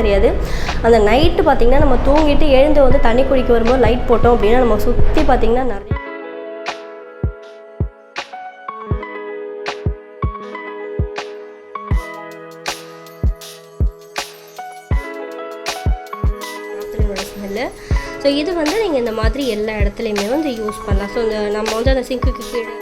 தெரியாது. அந்த நைட்டு பார்த்திங்கன்னா நம்ம தூங்கிட்டு எழுந்து வந்து தண்ணி குடிக்க வரும்போது லைட் போட்டோம் அப்படின்னா நம்ம சுற்றி பார்த்திங்கன்னா நிறைய ஸ்மெல்லு ஸோ இது வந்து நீங்கள் இந்த மாதிரி எல்லா இடத்துலையுமே வந்து யூஸ் பண்ணலாம். ஸோ இந்த நம்ம வந்து அந்த சிங்க்குக்கு கீழே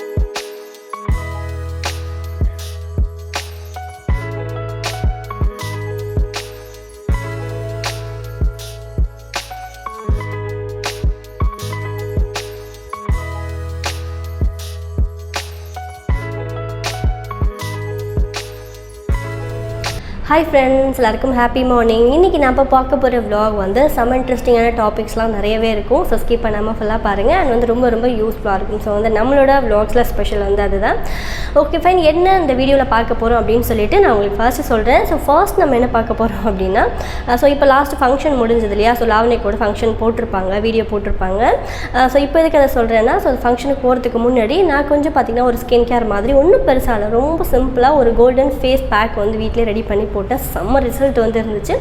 ஹாய் ஃப்ரெண்ட்ஸ் எல்லாருக்கும் ஹாப்பி மார்னிங் இன்றைக்கி நம்ம பார்க்க போகிற விலாக் வந்து செம்ம இன்ட்ரெஸ்டிங்கான டாபிக்ஸ்லாம் நிறையவே இருக்கும். ஸோ ஸ்கிப் பண்ணாமல் ஃபுல்லாக பாருங்கள் அண்ட் வந்து ரொம்ப ரொம்ப யூஸ்ஃபுல்லாக இருக்கும். ஸோ வந்து நம்மளோட விலாக்ஸில் ஸ்பெஷல் வந்து அதுதான். ஓகே ஃபைன் என்ன இந்த வீடியோவில் பார்க்க போகிறோம் அப்படின்னு சொல்லிட்டு நான் உங்களுக்கு ஃபர்ஸ்ட் சொல்கிறேன் ஸோ ஃபர்ஸ்ட் நம்ம என்ன பார்க்க போகிறோம் அப்படின்னா ஸோ இப்போ லாஸ்ட் ஃபங்க்ஷன் முடிஞ்சது இல்லையா? ஸோ லாவணிக்கோட ஃபங்க்ஷன் போட்டிருப்பாங்க வீடியோ போட்டிருப்பாங்க. ஸோ இப்போ எதுக்கு அதை சொல்கிறேன்னா ஸோ ஃபங்க்ஷனுக்கு போகிறதுக்கு முன்னாடி நான் கொஞ்சம் பார்த்திங்கன்னா ஒரு ஸ்கின் கேர் மாதிரி ஒன்றும் பெருசாக இல்லை. ரொம்ப சிம்பிளாக ஒரு கோல்டன் ஃபேஸ் பேக் வந்து வீட்டிலே ரெடி பண்ணி போட்டேன் செம்ம ரிசல்ட் வந்து இருந்துச்சு.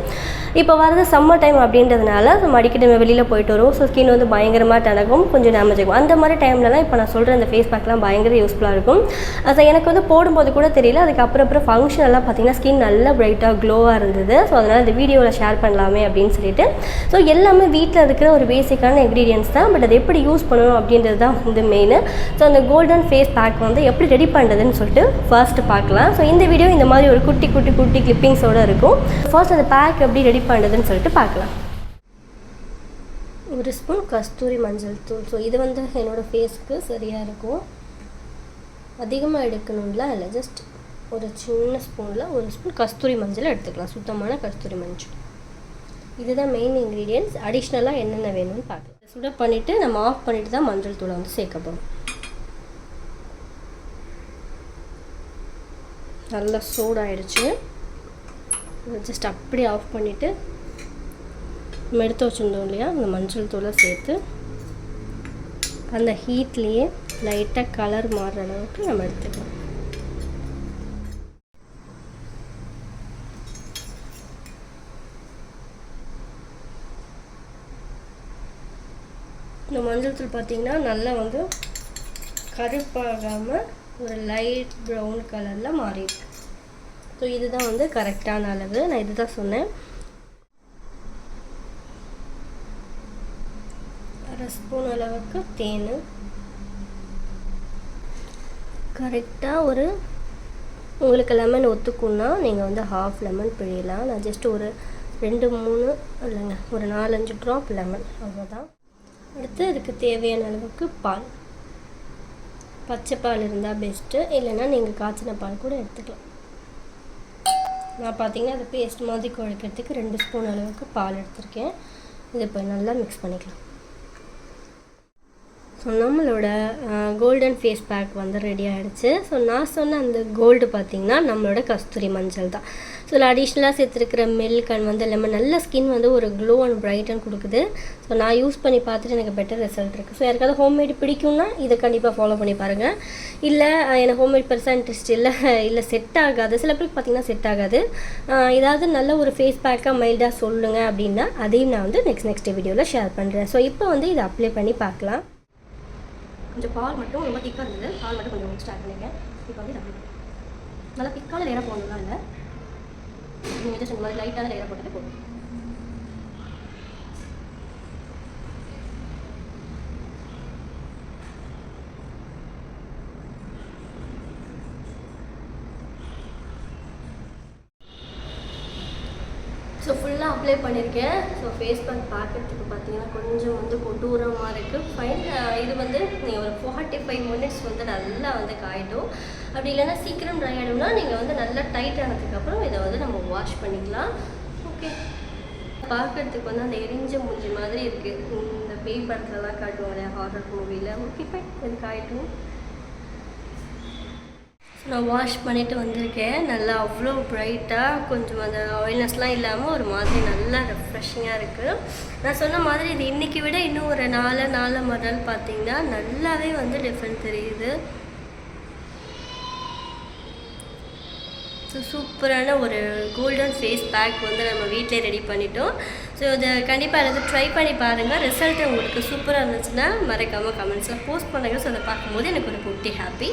இப்போ வரது சம்மர் டைம் அப்படின்றதுனால நம்ம அடிக்கடி நம்ம வெளியில் போயிட்டு வரும் ஸோ ஸ்கின் வந்து பயங்கரமாக டனகும் கொஞ்சம் டேமேஜ் ஆகும். அந்த மாதிரி டைம்லலாம் இப்போ நான் சொல்கிற அந்த ஃபேஸ் பேக்லாம் பயங்கர யூஸ்ஃபுல்லாக இருக்கும். அது எனக்கு வந்து போடும்போது கூட தெரியல. அதுக்கப்புறம் அப்புறம் ஃபங்க்ஷன் எல்லாம் பார்த்தீங்கன்னா ஸ்கின் நல்லா பிரைட்டாக க்ளோவாக இருந்தது. ஸோ அதனால் இந்த வீடியோவில் ஷேர் பண்ணலாமே அப்படின்னு சொல்லிட்டு. ஸோ எல்லாமே வீட்டில் இருக்கிற ஒரு பேசிக்கான இன்க்ரீடியன்ஸ் தான். பட் அதை எப்படி யூஸ் பண்ணணும் அப்படின்றது தான் வந்து மெயின் ஸோ அந்த கோல்டன் ஃபேஸ் பேக் வந்து எப்படி ரெடி பண்ணுறதுன்னு சொல்லிட்டு ஃபர்ஸ்ட் பார்க்கலாம். ஸோ இந்த வீடியோ இந்த மாதிரி ஒரு குட்டி குட்டி குட்டி கிளிப்பிங்ஸோடு இருக்கும். ஃபர்ஸ்ட் அந்த பேக் எப்படி ரெடி பண்ணுறதுன்னு சொல்லிட்டு பார்க்கலாம். ஒரு ஸ்பூன் கஸ்தூரி மஞ்சள் தூள். ஸோ இது வந்து என்னோடய ஃபேஸ்க்கு சரியாக இருக்கும். அதிகமாக எடுக்கணும்ல இல்லை ஜஸ்ட் ஒரு சின்ன ஸ்பூனில் ஒரு ஸ்பூன் கஸ்தூரி மஞ்சள் எடுத்துக்கலாம். சுத்தமான கஸ்தூரி மஞ்சள். இதுதான் மெயின் இன்க்ரீடியன்ஸ் அடிஷ்னலாக என்னென்ன வேணும்னு பார்க்கலாம். சுட பண்ணிவிட்டு நம்ம ஆஃப் பண்ணிவிட்டு தான் மஞ்சள் தூளை வந்து சேர்க்க போகிறோம் நல்லா சூடாயிடுச்சு. ஜஸ்ட் அப்படி ஆஃப் பண்ணிவிட்டு நம்ம எடுத்து வச்சுருந்தோம் இல்லையா? அந்த மஞ்சள் தூளை சேர்த்து அந்த ஹீட்லேயே லைட்டாக கலர் மாறுற அளவுக்கு நம்ம எடுத்துக்கலாம். இந்த மஞ்சள் தூள் பார்த்திங்கன்னா நல்லா வந்து கருப்பாகாமல் ஒரு லைட் ப்ரௌன் கலரில் மாறிடுது ஸோ இதுதான் வந்து கரெக்டான அளவு. நான் இதுதான் சொன்னேன். அரை ஸ்பூன் அளவுக்கு தேன். கரெக்டாக ஒரு உங்களுக்கு லெமன் ஒத்துக்குன்னா நீங்கள் வந்து ஹாஃப் லெமன் பிழியலாம். நான் ஜஸ்ட் ஒரு ரெண்டு மூணு இல்லைங்க ஒரு நாலஞ்சு ட்ராப் லெமன் அவ்வளோதான் அடுத்து அதுக்கு தேவையான அளவுக்கு பால். பச்சை பால் இருந்தால் பெஸ்ட்டு இல்லைன்னா நீங்கள் காய்ச்சின பால் கூட எடுத்துக்கலாம். நான் பார்த்தீங்கன்னா அது பேஸ்ட் மாதிரி குழைக்கிறதுக்கு ரெண்டு ஸ்பூன் அளவுக்கு பால் எடுத்திருக்கேன். இதை இப்போ நல்லா மிக்ஸ் பண்ணிக்கலாம். ஸோ நம்மளோட கோல்டன் ஃபேஸ் பேக் வந்து ரெடி ஆகிடுச்சு ஸோ நான் சொன்ன அந்த கோல்டு பார்த்திங்கன்னா நம்மளோட கஸ்தூரி மஞ்சள் தான். ஸோ இதில் அடிஷ்னலாக சேர்த்துருக்கிற மில்க் அண்ட் வந்து எல்லாமே நல்ல ஸ்கின் வந்து ஒரு க்ளோ அண்ட் பிரைட்டன் கொடுக்குது. ஸோ நான் யூஸ் பண்ணி பார்த்துட்டு எனக்கு பெட்டர் ரிசல்ட் இருக்குது ஸோ யாருக்காவது ஹோம்மேட் பிடிக்கும்னா இதை கண்டிப்பாக ஃபாலோ பண்ணி பாருங்கள் இல்லை எனக்கு ஹோம்மேட் பெருசாக இன்ட்ரெஸ்ட் இல்லை இல்லை செட் ஆகாது. சில பேருக்கு பார்த்திங்கன்னா செட் ஆகாது. ஏதாவது நல்ல ஒரு ஃபேஸ் பேக்காக மைல்டாக சொல்லுங்கள் அப்படின்னா அதையும் நான் வந்து நெக்ஸ்ட் நெக்ஸ்ட் வீடியோவில் ஷேர் பண்ணுறேன் ஸோ இப்போ வந்து இதை அப்ளை பண்ணி பார்க்கலாம். கொஞ்சம் பால் மட்டும் ரொம்ப திக்காக இருந்தது. பால் மட்டும் கொஞ்சம் ஸ்டார்ட் பண்ணிங்க இப்போ வந்து டபுள் நல்லா திக்கான லேயராக போடணும்லாம் இல்லை. நீங்கள் ஜஸ்ட் இந்த மாதிரி லைட்டான லேயராக போட்டுட்டு போகணும் ஸோ ஃபுல்லாக அப்ளை பண்ணியிருக்கேன் ஸோ ஃபேஸ் பேக் பார்த்தீங்கன்னா கொஞ்சம் வந்து கொடூரமாக இருக்குது ஃபைன் இது வந்து நீங்கள் ஒரு ஃபார்ட்டி ஃபைவ் மினிட்ஸ் வந்து நல்லா வந்து காயிட்டும். அப்படி இல்லைன்னா சீக்கிரம் ட்ரை ஆகிடும்னா நீங்கள் வந்து நல்லா டைட் ஆனதுக்கப்புறம் இதை வந்து நம்ம வாஷ் பண்ணிக்கலாம். ஓகே பார்க்கறதுக்கு வந்து அந்த எரிஞ்ச மூஞ்சி மாதிரி இருக்குது இந்த பேய் படத்துலலாம் காட்டுவோம் இல்லையா ஹாரர் மூவியில் ஓகே ஃபைன் இது ஆகிட்டும் நான் வாஷ் பண்ணிவிட்டு வந்திருக்கேன். நல்லா அவ்வளோ ப்ரைட்டாக கொஞ்சம் அந்த ஆயில்னஸ்லாம் இல்லாமல் ஒரு மாதிரி நல்லா ரெஃப்ரெஷிங்காக இருக்குது நான் சொன்ன மாதிரி இது இன்றைக்கி விட இன்னும் ஒரு நாலு நாலு மறுநாள் பார்த்தீங்கன்னா நல்லாவே வந்து டிஃப்ரெண்ட் தெரியுது. ஸோ சூப்பரான ஒரு கோல்டன் ஃபேஸ் பேக் வந்து நம்ம வீட்டிலே ரெடி பண்ணிட்டோம். ஸோ இதை கண்டிப்பாக எல்லாத்தையும் ட்ரை பண்ணி பாருங்கள் ரிசல்ட் உங்களுக்கு சூப்பராக இருந்துச்சுன்னா மறக்காமல் கமெண்ட்ஸில் போஸ்ட் பண்ணுங்கள் ஸோ அதை பார்க்கும்போது எனக்கு ஒரு குட்டி ஹாப்பி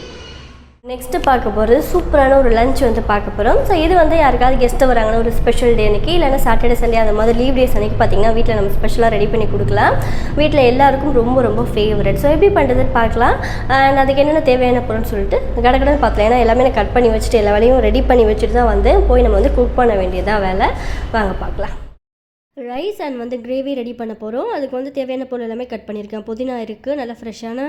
நெக்ஸ்ட்டு பார்க்க போகிறது சூப்பரான ஒரு லஞ்ச் வந்து பார்க்க போகிறோம் ஸோ இது வந்து யாருக்காவது கெஸ்ட்டு வராங்கன்னா ஒரு ஸ்பெஷல் டே அன்னைக்கு இல்லைனா சாட்டர்டே சண்டே அந்த மாதிரி லீவ் டேஸ் அன்னைக்கு பார்த்தீங்கன்னா வீட்டில் நம்ம ஸ்பெஷலாக ரெடி பண்ணி கொடுக்கலாம். வீட்டில் எல்லாருக்கும் ரொம்ப ரொம்ப ஃபேவரட் ஸோ எப்படி பண்ணுறதுன்னு பார்க்கலாம். அண்ட் அதுக்கு என்னென்ன தேவையான பொருள்னு சொல்லிட்டு கடகடன்னு பார்க்கலாம். ஏன்னா எல்லாமே நான் கட் பண்ணி வச்சுட்டு எல்லா வேலையும் ரெடி பண்ணி வச்சுட்டு தான் வந்து போய் நம்ம வந்து குக் பண்ண வேண்டியதாக வேலை. வாங்க பார்க்கலாம். ரைஸ் அண்ட் வந்து கிரேவி ரெடி பண்ண போகிறோம் அதுக்கு வந்து தேவையான பொருள் எல்லாமே கட் பண்ணியிருக்கேன். புதினா இருக்குது நல்லா ஃப்ரெஷ்ஷான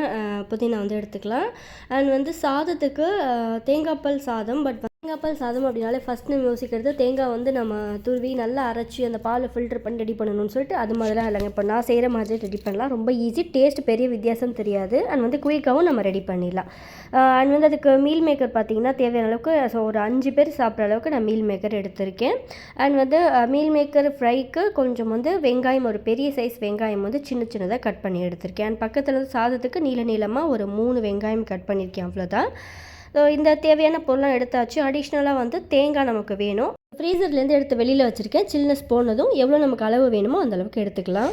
புதினா வந்து எடுத்துக்கலாம். அண்ட் வந்து சாதத்துக்கு அஹ், தேங்காய் பால் சாதம் பட் தேங்காய் பால் சாதம் அப்படின்னாலே ஃபஸ்ட் நம்ம யோசிக்கிறது தேங்காய் வந்து நம்ம துருவி நல்லா அரைச்சி அந்த பாலை ஃபில்டர் பண்ணி ரெடி பண்ணணும்னு சொல்லிட்டு அது மாதிரிலாம் இல்லைங்க. இப்போ நான் செய்கிற மாதிரி ரெடி பண்ணலாம். ரொம்ப ஈஸி டேஸ்ட் பெரிய வித்தியாசம் தெரியாது. அண்ட் வந்து குயிக்காகவும் நம்ம ரெடி பண்ணிடலாம். அண்ட் வந்து அதுக்கு மீல் மேக்கர் பார்த்தீங்கன்னா தேவையான அளவுக்கு ஸோ ஒரு அஞ்சு பேர் சாப்பிட்ற அளவுக்கு நான் மீல் மேக்கர் எடுத்திருக்கேன். அண்ட் வந்து மீல் மேக்கர் ஃப்ரைக்கு கொஞ்சம் வந்து வெங்காயம் ஒரு பெரிய சைஸ் வெங்காயம் வந்து சின்ன சின்னதாக கட் பண்ணி எடுத்திருக்கேன். அண்ட் பக்கத்தில் வந்து சாதத்துக்கு நீள நீளமாக ஒரு மூணு வெங்காயம் கட் பண்ணியிருக்கேன். அவ்வளோதான் இந்த தேவையான பொருள்லாம் எடுத்தாச்சு. அடிஷ்னலாக வந்து தேங்காய் நமக்கு வேணும். ஃப்ரீசர்லேருந்து எடுத்து வெளியில் வச்சுருக்கேன். சில்னஸ் போனதும் எவ்வளோ நமக்கு அளவு வேணுமோ அந்தளவுக்கு எடுத்துக்கலாம்.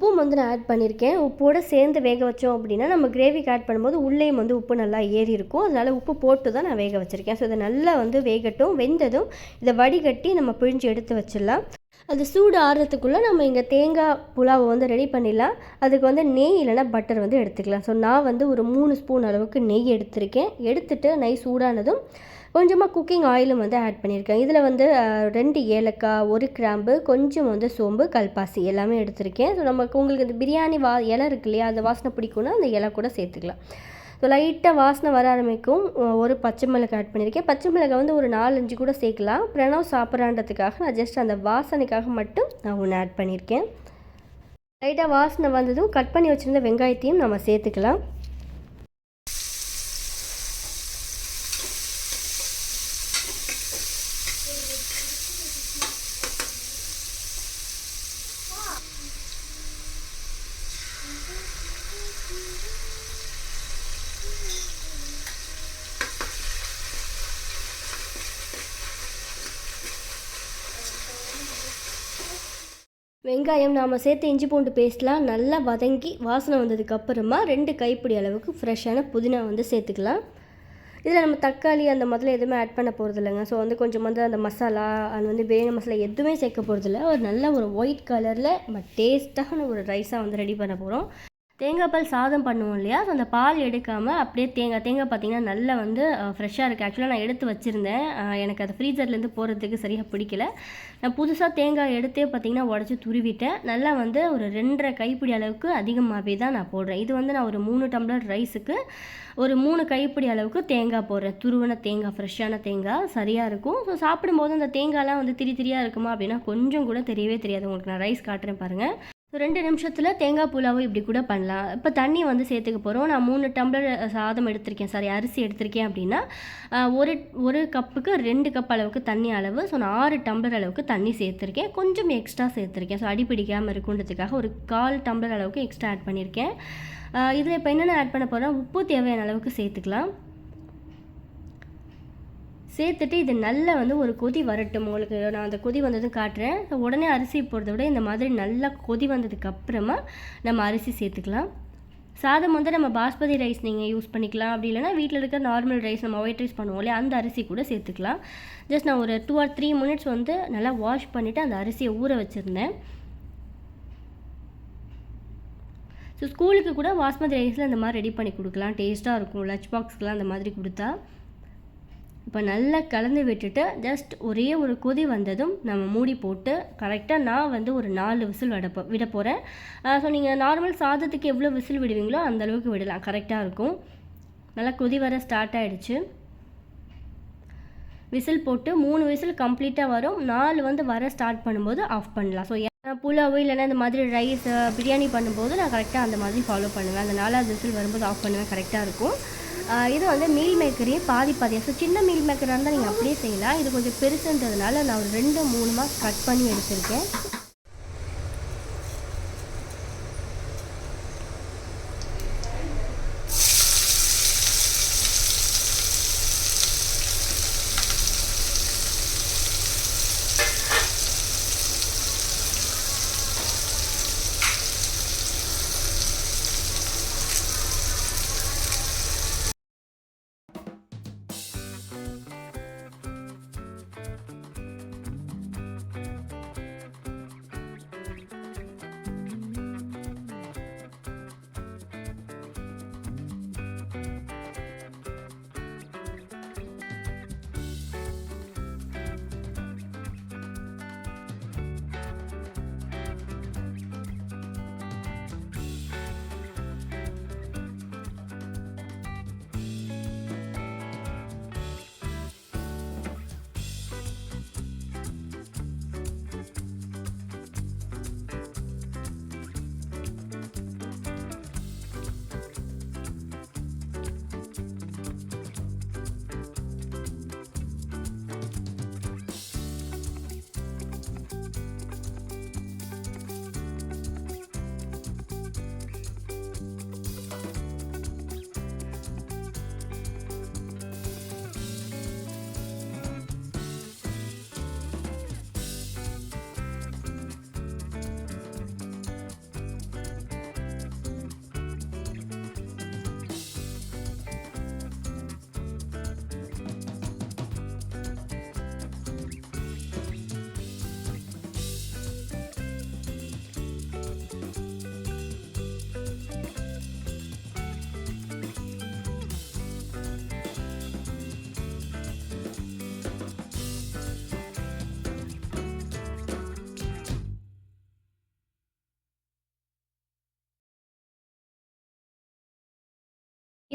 உப்பும் வந்து நான் ஆட் பண்ணியிருக்கேன். உப்போடு சேர்ந்து வேக வச்சோம் அப்படின்னா நம்ம கிரேவிக்கு ஆட் பண்ணும்போது உள்ளேயும் வந்து உப்பு நல்லா ஏறி இருக்கும். அதனால் உப்பு போட்டு தான் நான் வேக வச்சுருக்கேன். ஸோ இதை நல்லா வந்து வேகட்டும் வெந்ததும் இதை வடிகட்டி நம்ம பிழிஞ்சு எடுத்து வச்சிடலாம். அது சூடு ஆறுறதுக்குள்ளே நம்ம இங்கே தேங்காய் புலாவை வந்து ரெடி பண்ணிடலாம். அதுக்கு வந்து நெய் இல்லைன்னா பட்டர் வந்து எடுத்துக்கலாம். ஸோ நான் வந்து ஒரு மூணு ஸ்பூன் அளவுக்கு நெய் எடுத்திருக்கேன். எடுத்துட்டு நெய் சூடானதும் கொஞ்சமாக குக்கிங் ஆயிலும் வந்து ஆட் பண்ணியிருக்கேன். இதில் வந்து ரெண்டு ஏலக்காய் ஒரு கிராம்பு கொஞ்சம் வந்து சோம்பு கல்பாசி எல்லாமே எடுத்திருக்கேன். ஸோ நமக்கு உங்களுக்கு இந்த பிரியாணி வா இலை இருக்கு இல்லையா அந்த வாசனை பிடிக்கும்னா அந்த இலை கூட சேர்த்துக்கலாம். ஸோ லைட்டாக வாசனை வர ஆரம்பிக்கும். ஒரு பச்சை மிளகாய் ஆட் பண்ணியிருக்கேன். பச்சை மிளகாய் வந்து ஒரு நாலஞ்சு கூட சேர்க்கலாம். பிரணவ் சாப்பிட்றான்றதுக்காக நான் ஜஸ்ட் அந்த வாசனைக்காக மட்டும் நான் ஒன்று ஆட் பண்ணியிருக்கேன். லைட்டாக வாசனை வந்ததும் கட் பண்ணி வச்சுருந்த வெங்காயத்தையும் நம்ம சேர்த்துக்கலாம். வெங்காயம் நாம் சேர்த்து இஞ்சி பூண்டு பேஸ்ட்லாம் நல்லா வதங்கி வாசனை வந்ததுக்கப்புறமா ரெண்டு கைப்பிடி அளவுக்கு ஃப்ரெஷ்ஷான புதினா வந்து சேர்த்துக்கலாம். இதில் நம்ம தக்காளி அந்த மாதிரிலாம் எதுவுமே ஆட் பண்ண போகிறது இல்லைங்க ஸோ வந்து கொஞ்சம் வந்து அந்த மசாலா அது வந்து பிரியாணி மசாலா எதுவுமே சேர்க்க போகிறதில்ல ஒரு நல்ல ஒரு ஒயிட் கலரில் நம்ம டேஸ்ட்டான ஒரு ரைஸாக வந்து ரெடி பண்ண போகிறோம் தேங்காய் பால் சாதம் பண்ணுவோம் இல்லையா? ஸோ அந்த பால் எடுக்காமல் அப்படியே தேங்காய் தேங்காய் பார்த்தீங்கன்னா நல்லா வந்து ஃப்ரெஷ்ஷாக இருக்குது ஆக்சுவலாக நான் எடுத்து வச்சுருந்தேன். எனக்கு அது ஃப்ரீசர்லேருந்து போகிறதுக்கு சரியாக பிடிக்கல. நான் புதுசாக தேங்காய் எடுத்தே பார்த்தீங்கன்னா உடச்சி துருவிட்டேன். நல்லா வந்து ஒரு ரெண்டரை கைப்பிடி அளவுக்கு அதிகமாகவே தான் நான் போடுறேன். இது வந்து நான் ஒரு மூணு டம்ளர் ரைஸுக்கு ஒரு மூணு கைப்பிடி அளவுக்கு தேங்காய் போடுறேன். துருவன தேங்காய் ஃப்ரெஷ்ஷான தேங்காய் சரியாக இருக்கும். ஸோ சாப்பிடும்போது அந்த தேங்காய்லாம் வந்து திரி திரியாக இருக்குமா அப்படின்னா கொஞ்சம் கூட தெரியவே தெரியாது. உங்களுக்கு நான் ரைஸ் காட்டுறேன் பாருங்கள் ஸோ ரெண்டு நிமிஷத்தில் தேங்காய் புலாவும் இப்படி கூட பண்ணலாம். இப்போ தண்ணி வந்து சேர்த்துக்க போகிறோம் நான் மூணு டம்ளர் சாதம் எடுத்திருக்கேன் சாரி. அரிசி எடுத்திருக்கேன் அப்படின்னா ஒரு ஒரு கப்புக்கு ரெண்டு கப் அளவுக்கு தண்ணி அளவு. ஸோ நான் ஆறு டம்ளர் அளவுக்கு தண்ணி சேர்த்துருக்கேன். கொஞ்சம் எக்ஸ்ட்ரா சேர்த்துருக்கேன். ஸோ அடி பிடிக்காமல் இருக்குன்றதுக்காக ஒரு கால் டம்ளர் அளவுக்கு எக்ஸ்ட்ரா ஆட் பண்ணியிருக்கேன் இதில் இப்போ என்னென்ன ஆட் பண்ண போகிறேன் உப்பு தேவையான அளவுக்கு சேர்த்துக்கலாம். சேர்த்துட்டு இது நல்லா வந்து ஒரு கொதி வரட்டும். உங்களுக்கு நான் அந்த கொதி வந்ததும் காட்டுறேன். உடனே அரிசி போடுறத விட இந்த மாதிரி நல்லா கொதி வந்ததுக்கு அப்புறமா நம்ம அரிசி சேர்த்துக்கலாம். சாதம் வந்து நம்ம பாஸ்மதி ரைஸ் நீங்கள் யூஸ் பண்ணிக்கலாம். அப்படி இல்லைன்னா வீட்டில் இருக்கிற நார்மல் ரைஸ் நம்ம ஒயிட் ரைஸ் பண்ணுவோம் இல்லையா? அந்த அரிசி கூட சேர்த்துக்கலாம். ஜஸ்ட் நான் ஒரு டூ ஆர் த்ரீ மினிட்ஸ் வந்து நல்லா வாஷ் பண்ணிவிட்டு அந்த அரிசியை ஊற வச்சுருந்தேன். ஸோ ஸ்கூலுக்கு கூட பாஸ்மதி ரைஸில் இந்த மாதிரி ரெடி பண்ணி கொடுக்கலாம். டேஸ்ட்டாக இருக்கும். லஞ்ச் பாக்ஸ்க்கெலாம் அந்த மாதிரி கொடுத்தா. இப்போ நல்லா கலந்து விட்டுட்டு ஜஸ்ட் ஒரே ஒரு கொதி வந்ததும் நம்ம மூடி போட்டு கரெக்டாக நான் வந்து ஒரு நாலு விசில் விட போ விட போகிறேன் ஸோ நீங்கள் நார்மல் சாதத்துக்கு எவ்வளோ விசில் விடுவீங்களோ அந்தளவுக்கு விடலாம். கரெக்டாக இருக்கும். நல்லா கொதி வர ஸ்டார்ட் ஆகிடுச்சு விசில் போட்டு மூணு விசில் கம்ப்ளீட்டாக வரும். நாலு வந்து வர ஸ்டார்ட் பண்ணும்போது ஆஃப் பண்ணலாம். ஸோ புலாவு இல்லைன்னா இந்த மாதிரி ரைஸ் பிரியாணி பண்ணும்போது நான் கரெக்டாக அந்த மாதிரி ஃபாலோ பண்ணுவேன். அந்த நாலாவது விசில் வரும்போது ஆஃப் பண்ணுவேன். கரெக்டாக இருக்கும். இது வந்து மீல் மேக்கரே பாதி பாதியாக ஸோ சின்ன மீல் மேக்கராக இருந்தால் நீங்கள் அப்படியே செய்யலாம். இது கொஞ்சம் பெருசுன்றதுனால நான் ஒரு ரெண்டு மூணுமா கட் பண்ணி எடுத்திருக்கேன்.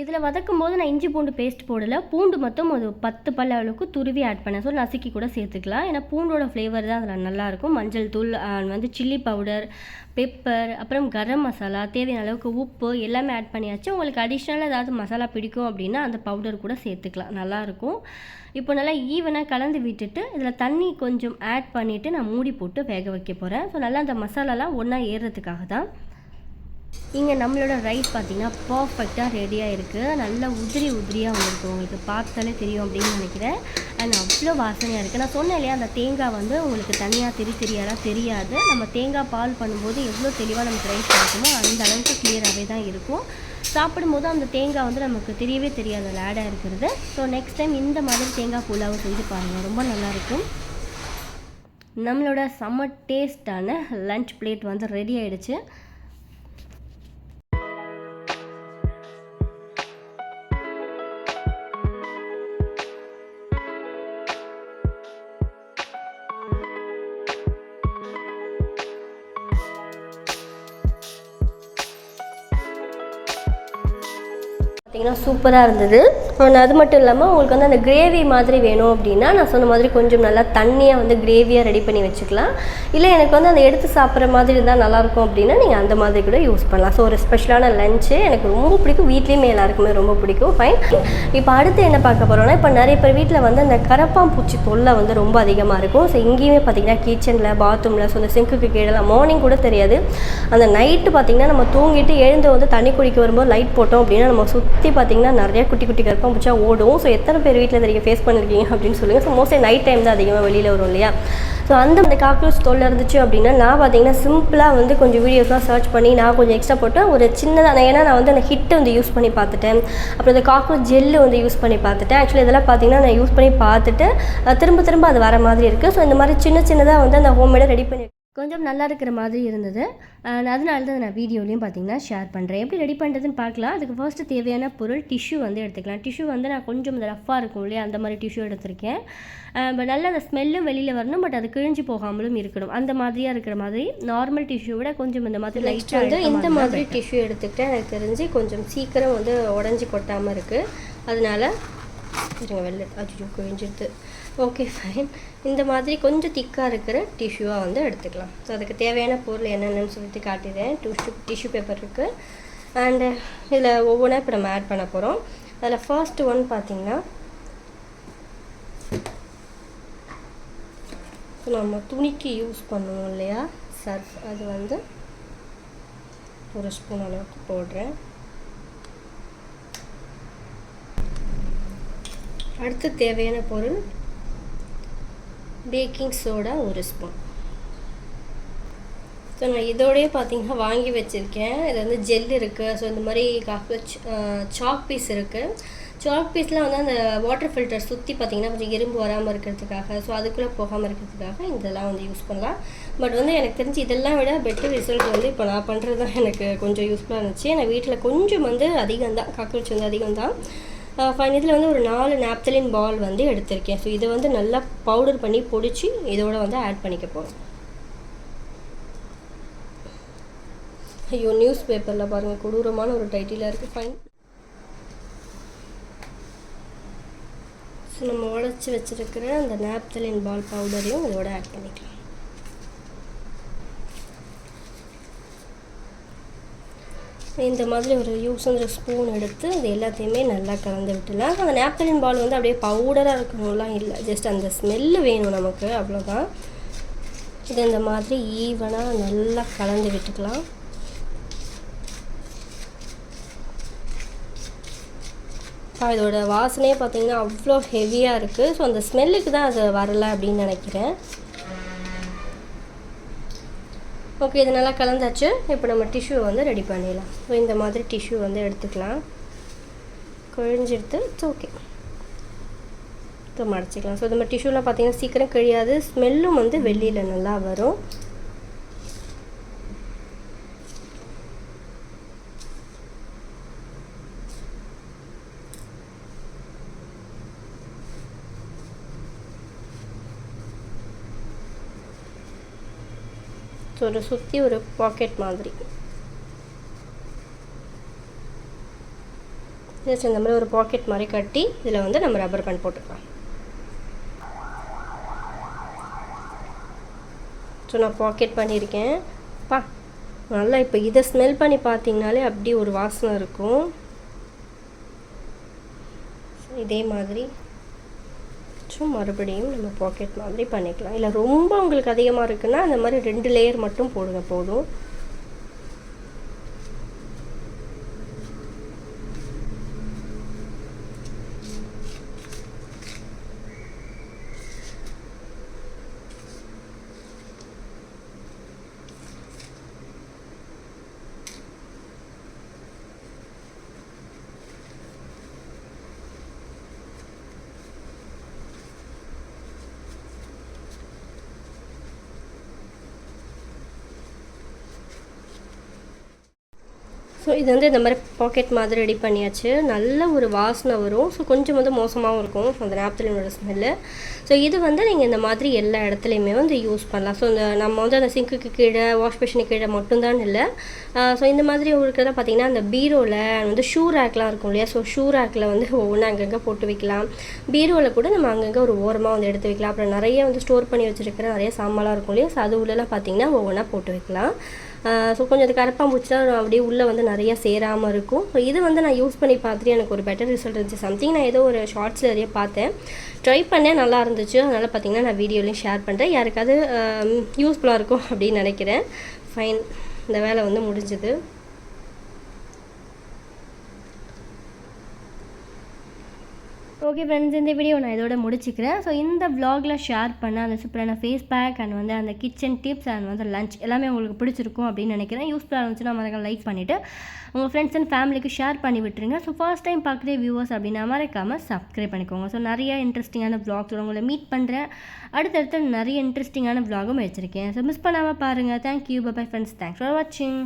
இதில் வதக்கும் போது நான் இஞ்சி பூண்டு பேஸ்ட் போடலை. பூண்டு மொத்தம் ஒரு பத்து பல்ல அளவுக்கு துருவி ஆட் பண்ணேன். ஸோ நசுக்கி கூட சேர்த்துக்கலாம். ஏன்னா பூண்டோட ஃப்ளேவர் தான் அதில் நல்லாயிருக்கும். மஞ்சள் தூள் வந்து சில்லி பவுடர் பெப்பர் அப்புறம் கரம் மசாலா தேவையான அளவுக்கு உப்பு எல்லாமே ஆட் பண்ணியாச்சு. உங்களுக்கு அடிஷ்னலாக ஏதாவது மசாலா பிடிக்கும் அப்படின்னா அந்த பவுடர் கூட சேர்த்துக்கலாம். நல்லாயிருக்கும். இப்போ நல்லா ஈவனாக கலந்து விட்டுட்டு இதில் தண்ணி கொஞ்சம் ஆட் பண்ணிவிட்டு நான் மூடி போட்டு வேக வைக்க போகிறேன் ஸோ நல்லா அந்த மசாலாலாம் ஒன்றா ஏறுறதுக்காக தான் இங்கே நம்மளோட ரைஸ் பார்த்திங்கன்னா பர்ஃபெக்டாக ரெடியாக இருக்குது நல்லா உதிரி உதிரியாக வந்துருக்கு. உங்களுக்கு பார்த்தாலே தெரியும் அப்படின்னு நினைக்கிறேன். அண்ட் அவ்வளோ வாசனையாக இருக்குது நான் சொன்னேன் இல்லையா அந்த தேங்காய் வந்து உங்களுக்கு தனியாக தெரி தெரியாதா தெரியாது. நம்ம தேங்காய் பால் பண்ணும்போது எவ்வளோ தெளிவாக நமக்கு ரைஸ் கிடைக்குமோ அந்த அளவுக்கு கிளியராகவே தான் இருக்கும். சாப்பிடும்போது அந்த தேங்காய் வந்து நமக்கு தெரியவே தெரியாது லேடாக இருக்கிறது. ஸோ நெக்ஸ்ட் டைம் இந்த மாதிரி தேங்காய் புலாவை செஞ்சு பாருங்கள் ரொம்ப நல்லாயிருக்கும் நம்மளோட செம்ம டேஸ்டான லன்ச் பிளேட் வந்து ரெடி ஆகிடுச்சு பார்த்தீங்கன்னா சூப்பராக இருந்தது. அண்ட் அது மட்டும் இல்லாமல் உங்களுக்கு வந்து அந்த கிரேவி மாதிரி வேணும் அப்படின்னா நான் சொன்ன மாதிரி கொஞ்சம் நல்லா தண்ணியாக வந்து கிரேவியாக ரெடி பண்ணி வச்சுக்கலாம். இல்லை எனக்கு வந்து அந்த எடுத்து சாப்பிட்ற மாதிரி இருந்தால் நல்லாயிருக்கும் அப்படின்னா நீங்கள் அந்த மாதிரி கூட யூஸ் பண்ணலாம். ஸோ ஒரு ஸ்பெஷலான லஞ்சு எனக்கு ரொம்ப பிடிக்கும். வீட்லேயுமே எல்லாருக்குமே ரொம்ப பிடிக்கும். ஃபைன் இப்போ அடுத்து என்ன பார்க்க போகிறோம்னா இப்போ நிறைய பேர் வீட்டில் வந்து அந்த கரப்பாம்பூச்சி தொல்லை வந்து ரொம்ப அதிகமாக இருக்கும். ஸோ இங்கேயுமே பார்த்தீங்கன்னா கிச்சனில் பாத்ரூமில் ஸோ அந்த சிங்குக்கு கீழே மார்னிங் கூட தெரியாது. அந்த நைட்டு பார்த்தீங்கன்னா நம்ம தூங்கிட்டு எழுந்து வந்து தண்ணி குடிக்க வரும்போது லைட் போட்டோம் அப்படின்னா நம்ம சுற்றி பார்த்தீங்கன்னா நிறைய குட்டி குட்டி பிடிச்சா ஓடும். ஸோ எத்தனை பேர் வீட்டில் இதை நீங்கள் ஃபேஸ் பண்ணிருக்கீங்க அப்படின்னு சொல்லுங்கள் ஸோ மோஸ்ட்லி நைட் டைம் தான் அதிகமாக வெளியில் வரும் இல்லையா? ஸோ அந்த அந்த காக்ரோச் தொல்லை இருந்துச்சு அப்படின்னா நான் பார்த்தீங்கன்னா சிம்பிளாக வந்து கொஞ்சம் வீடியோஸ்லாம் சர்ச் பண்ணி நான் கொஞ்சம் எக்ஸ்ட்ரா போட்டு ஒரு சின்னதாக ஏன்னா நான் வந்து அந்த ஹிட்டை வந்து யூஸ் பண்ணி பார்த்துட்டேன். அப்புறம் இந்த காக்ரோச் ஜெல்லு வந்து யூஸ் பண்ணி பார்த்துட்டேன். ஆக்சுவலி இதெல்லாம் பார்த்தீங்கன்னா நான் யூஸ் பண்ணி பார்த்துட்டு திரும்ப திரும்ப அது வர மாதிரி இருக்குது ஸோ இந்த மாதிரி சின்ன சின்னதாக வந்து அந்த ஹோம்மேடாக ரெடி பண்ணி கொஞ்சம் நல்லா இருக்கிற மாதிரி இருந்தது. அதனால தான் நான் வீடியோலையும் பார்த்தீங்கன்னா ஷேர் பண்ணுறேன் எப்படி ரெடி பண்ணுறதுன்னு பார்க்கலாம். அதுக்கு ஃபர்ஸ்ட்டு தேவையான பொருள் டிஷ்யூ வந்து எடுத்துக்கலாம். டிஷ்யூ வந்து நான் கொஞ்சம் இந்த ரஃப்பாக இருக்கும் இல்லையா? அந்த மாதிரி டிஷ்யூ எடுத்திருக்கேன். பட் நல்லா அந்த ஸ்மெல்லும் வெளியில் வரணும். பட் அது கிழிஞ்சு போகாமலும் இருக்கணும். அந்த மாதிரியாக இருக்கிற மாதிரி நார்மல் டிஷ்யூ விட கொஞ்சம் இந்த மாதிரி லைட்டாக வந்து இந்த மாதிரி டிஷ்யூ எடுத்துக்கிட்டேன் எனக்கு தெரிஞ்சு கொஞ்சம் சீக்கிரம் வந்து உடஞ்சி கொட்டாமல் இருக்குது அதனால இருங்க வெளில அஜிஜோ குழிஞ்சிருது. ஓகே ஃபைன் இந்த மாதிரி கொஞ்சம் திக்காக இருக்கிற டிஷ்யூவாக வந்து எடுத்துக்கலாம். ஸோ அதுக்கு தேவையான பொருள் என்னென்னு சொல்லிட்டு காட்டிடுறேன். டிஷ்யூ டிஷ்யூ பேப்பர் இருக்குது அண்டு இதில் ஒவ்வொன்றா இப்போ நம்ம ஆட் பண்ண போகிறோம் அதில் ஃபர்ஸ்ட் ஒன் பார்த்திங்கன்னா ஸோ நம்ம துணிக்கு யூஸ் பண்ணுவோம் இல்லையா? சர்ஃப் அது வந்து ஒரு ஸ்பூன் அளவுக்கு போடுறேன். அடுத்து தேவையான பொருள் பேக்கிங் சோடா ஒரு ஸ்பூன் ஸோ நான் இதோடய பார்த்தீங்கன்னா வாங்கி வச்சுருக்கேன். இது வந்து ஜெல் இருக்குது ஸோ இந்த மாதிரி காஃபி சாக் பீஸ் இருக்குது சாக் பீஸ்லாம் வந்து அந்த வாட்டர் ஃபில்டர் சுற்றி பார்த்திங்கன்னா கொஞ்சம் இரும்பு வராமல் இருக்கிறதுக்காக ஸோ அதுக்குள்ளே போகாமல் இருக்கிறதுக்காக இதெல்லாம் வந்து யூஸ் பண்ணலாம். பட் வந்து எனக்கு தெரிஞ்சு இதெல்லாம் விட பெட்டர் ரிசல்ட் வந்து இப்போ நான் பண்ணுறது தான் எனக்கு கொஞ்சம் யூஸ்ஃபுல்லாக இருந்துச்சு. ஏன்னா வீட்டில் கொஞ்சம் வந்து அதிகம் தான் காக்ரோச் வந்து அதிகம் தான் ஃபைன் இதில் வந்து ஒரு நாலு நாப்தலின் பால் வந்து எடுத்திருக்கேன். ஸோ இதை வந்து நல்லா பவுடர் பண்ணி பொடிச்சு இதோட வந்து ஆட் பண்ணிக்க போகிறோம் ஐயோ நியூஸ் பேப்பரில் பாருங்கள் கொடூரமான ஒரு டைட்டிலாக இருக்குது ஃபைன் ஸோ நம்ம உடச்சி வச்சுருக்கிற அந்த நாப்தலின் பால் பவுடரையும் இதோட ஆட் பண்ணிக்கலாம். இந்த மாதிரி ஒரு யூஸ் ஸ்பூன் எடுத்து அது எல்லாத்தையுமே நல்லா கலந்து விட்டுலாம். அந்த நாப்தலின் பால் வந்து அப்படியே பவுடராக இருக்கணும்லாம் இல்லை. ஜஸ்ட் அந்த ஸ்மெல்லு வேணும் நமக்கு அவ்வளோதான் இது இந்த மாதிரி ஈவனாக நல்லா கலந்து விட்டுக்கலாம். இதோட வாசனையே பார்த்தீங்கன்னா அவ்வளோ ஹெவியாக இருக்குது ஸோ அந்த ஸ்மெல்லுக்கு தான் அது வரலை அப்படின்னு நினைக்கிறேன். ஓகே இது நல்லா கலந்தாச்சு. இப்போ நம்ம டிஷ்யூ வந்து ரெடி பண்ணிடலாம். ஸோ இந்த மாதிரி டிஷ்யூ வந்து எடுத்துக்கலாம். கொழிஞ்செடுத்து இட்ஸ் ஓகே ஸோ மடிச்சிக்கலாம் ஸோ இந்த மாதிரி டிஷ்யூலாம் பார்த்தீங்கன்னா சீக்கிரம் கிழியாது. ஸ்மெல்லும் வந்து வெளியில் நல்லா வரும். ஸோ ஒரு சுற்றி ஒரு பாக்கெட் மாதிரி. ஜஸ்ட் இந்த மாதிரி ஒரு பாக்கெட் மாதிரி கட்டி இதில் வந்து நம்ம ரப்பர் பேண்ட் போட்டுக்கலாம். ஸோ நான் பாக்கெட் பண்ணியிருக்கேன். பா நல்லா இப்போ இதை ஸ்மெல் பண்ணி பார்த்தீங்கனாலே அப்படி ஒரு வாசனை இருக்கும். இதே மாதிரி. வச்சும் மறுபடியும் நம்ம பாக்கெட் மாதிரி பண்ணிக்கலாம். இல்லை ரொம்ப உங்களுக்கு அதிகமாக இருக்குன்னா அந்த மாதிரி ரெண்டு லேயர் மட்டும் போடுங்க போதும். ஸோ இது வந்து இந்த மாதிரி பாக்கெட் மாதிரி ரெடி பண்ணியாச்சு. நல்ல ஒரு வாசனை வரும். ஸோ கொஞ்சம் வந்து மோசமாகவும் இருக்கும். ஸோ அந்த நாப்தலினோட ஸ்மெல்லு ஸோ இது வந்து நீங்கள் இந்த மாதிரி எல்லா இடத்துலையுமே வந்து யூஸ் பண்ணலாம். ஸோ இந்த நம்ம வந்து அந்த சிங்குக்கு கீழே வாஷ் மிஷினுக்கு கீழே மட்டும்தான் இல்லை. ஸோ இந்த மாதிரி இருக்கிறத பார்த்தீங்கன்னா அந்த பீரோவில் வந்து ஷூ ரேக்லாம் இருக்கும் இல்லையா? ஸோ ஷூ ரேக்கில் வந்து ஒவ்வொன்று அங்கங்கே போட்டு வைக்கலாம். பீரோவில் கூட நம்ம அங்கங்கே ஒரு ஓரமாக வந்து எடுத்து வைக்கலாம். அப்புறம் நிறைய வந்து ஸ்டோர் பண்ணி வச்சுருக்கிற நிறைய சாமான்லாம் இருக்கும் இல்லையா? ஸோ அது உள்ளலாம் பார்த்தீங்கன்னா ஒவ்வொன்றா போட்டு வைக்கலாம். ஸோ கொஞ்சம் அது கரப்பாம்பூச்சிலாம் அப்படியே உள்ளே வந்து நிறைய சேராமல் இருக்கும். ஸோ இது வந்து நான் யூஸ் பண்ணி பார்த்துட்டு எனக்கு ஒரு பெட்டர் ரிசல்ட் இருந்துச்சு. சம்திங் நான் ஏதோ ஒரு ஷார்ட்ஸில் நிறைய பார்த்தேன். ட்ரை பண்ணேன் நல்லா இருந்துச்சு. அதனால் பார்த்தீங்கன்னா நான் வீடியோலையும் ஷேர் பண்ணுறேன் யாருக்காவது யூஸ்ஃபுல்லாக இருக்கும் அப்படின்னு நினைக்கிறேன். ஃபைன் இந்த வேலை வந்து முடிஞ்சுது. ஓகே ஃப்ரெண்ட்ஸ் இந்த வீடியோ நான் இதோட முடிச்சுக்கிறேன். ஸோ இந்த வ்ளாகில் ஷேர் பண்ண அந்த சூப்பரான ஃபேஸ் பேக் அண்ட் வந்து அந்த கிச்சன் டிப்ஸ் அண்ட் வந்து லஞ்ச் எல்லாமே உங்களுக்கு பிடிச்சிருக்கும் அப்படின்னு நினைக்கிறேன். யூஸ்ஃபுல்லாக இருந்துச்சுன்னா மறக்காம லைக் பண்ணிவிட்டு உங்கள் ஃப்ரெண்ட்ஸ் அண்ட் ஃபேமிலிக்கு ஷேர் பண்ணி விட்டுருங்க. ஸோ ஃபர்ஸ்ட் டைம் பார்க்குற வியூவர்ஸ் அப்படின்னா மறக்காமல் சப்ஸ்கிரைப் பண்ணிக்கோங்க. ஸோ நிறைய இன்ட்ரெஸ்டிங்கான வ்ளாக்ஸ் உங்களை மீட் பண்ணுறேன் அடுத்தடுத்து நிறைய இன்ட்ரெஸ்டிங்கான வ்ளாகும் வச்சுருக்கேன். ஸோ மிஸ் பண்ணாமல் பாருங்கள் thank you bye friends thanks for வாட்சிங்